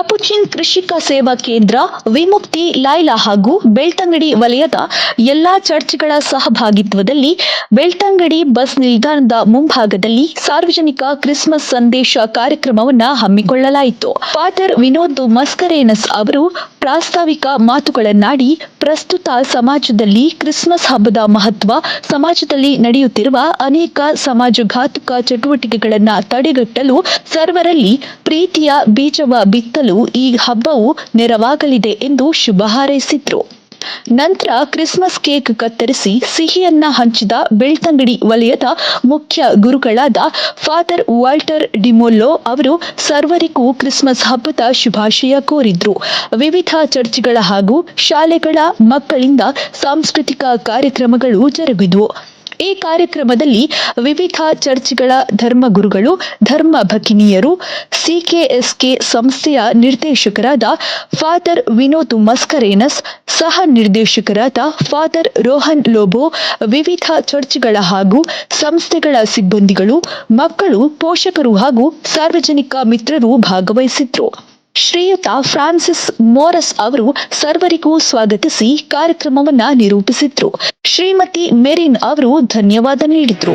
Capuchin ಕೃಷಿಕ ಸೇವಾ ಕೇಂದ್ರ, ವಿಮುಕ್ತಿ, ಲೈಲಾ ಹಾಗೂ ಬೆಳ್ತಂಗಡಿ ವಲಯದ ಎಲ್ಲಾ ಚರ್ಚ್ಗಳ ಸಹಭಾಗಿತ್ವದಲ್ಲಿ ಬೆಳ್ತಂಗಡಿ ಬಸ್ ನಿಲ್ದಾಣದ ಮುಂಭಾಗದಲ್ಲಿ ಸಾರ್ವಜನಿಕ ಕ್ರಿಸ್ಮಸ್ ಸಂದೇಶ ಕಾರ್ಯಕ್ರಮವನ್ನು ಹಮ್ಮಿಕೊಳ್ಳಲಾಯಿತು. ಫಾದರ್ ವಿನೋದ್ ಮಸ್ಕರೇನಸ್ ಅವರು ಪ್ರಾಸ್ತಾವಿಕ ಮಾತುಗಳನ್ನಾಡಿ, ಪ್ರಸ್ತುತ ಸಮಾಜದಲ್ಲಿ ಕ್ರಿಸ್ಮಸ್ ಹಬ್ಬದ ಮಹತ್ವ, ಸಮಾಜದಲ್ಲಿ ನಡೆಯುತ್ತಿರುವ ಅನೇಕ ಸಮಾಜಘಾತುಕ ಚಟುವಟಿಕೆಗಳನ್ನು ತಡೆಗಟ್ಟಲು ಸರ್ವರಲ್ಲಿ ಪ್ರೀತಿಯ ಬೀಜವ ಬಿತ್ತಲು ಈ ಹಬ್ಬವು ನೆರವಾಗಲಿದೆ ಎಂದು ಶುಭ ಹಾರೈಸಿದ್ರು. ನಂತರ ಕ್ರಿಸ್ಮಸ್ ಕೇಕ್ ಕತ್ತರಿಸಿ ಸಿಹಿಯನ್ನ ಹಂಚಿದ ಬೆಳ್ತಂಗಡಿ ವಲಯದ ಮುಖ್ಯ ಗುರುಗಳಾದ ಫಾದರ್ ವಾಲ್ಟರ್ ಡಿಮೊಲ್ಲೋ ಅವರು ಸರ್ವರಿಗೂ ಕ್ರಿಸ್ಮಸ್ ಹಬ್ಬದ ಶುಭಾಶಯ ಕೋರಿದ್ರು. ವಿವಿಧ ಚರ್ಚ್ಗಳ ಹಾಗೂ ಶಾಲೆಗಳ ಮಕ್ಕಳಿಂದ ಸಾಂಸ್ಕೃತಿಕ ಕಾರ್ಯಕ್ರಮಗಳು ಜರುಗಿದವು. ಈ ಕಾರ್ಯಕ್ರಮದಲ್ಲಿ ವಿವಿಧ ಚರ್ಚ್ಗಳ ಧರ್ಮಗುರುಗಳು ಧರ್ಮ ಭಗಿನಿಯರು ಸಿಕೆಎಸ್ಕೆ ಸಂಸ್ಥೆಯ ನಿರ್ದೇಶಕರಾದ ಫಾದರ್ ವಿನೋದ್ ಮಸ್ಕರೇನಸ್, ಸಹ ನಿರ್ದೇಶಕರಾದ ಫಾದರ್ ರೋಹನ್ ಲೋಬೋ, ವಿವಿಧ ಚರ್ಚ್ಗಳ ಹಾಗೂ ಸಂಸ್ಥೆಗಳ ಸಿಬ್ಬಂದಿಗಳು, ಮಕ್ಕಳು, ಪೋಷಕರು ಹಾಗೂ ಸಾರ್ವಜನಿಕ ಮಿತ್ರರು ಭಾಗವಹಿಸಿದ್ರು. ಶ್ರೀಯುತ ಫ್ರಾನ್ಸಿಸ್ ಮೋರಸ್ ಅವರು ಸರ್ವರಿಗೂ ಸ್ವಾಗತಿಸಿ ಕಾರ್ಯಕ್ರಮವನ್ನ ನಿರೂಪಿಸಿದ್ರು. ಶ್ರೀಮತಿ ಮೆರಿನ್ ಅವರು ಧನ್ಯವಾದ ನೀಡಿದ್ರು.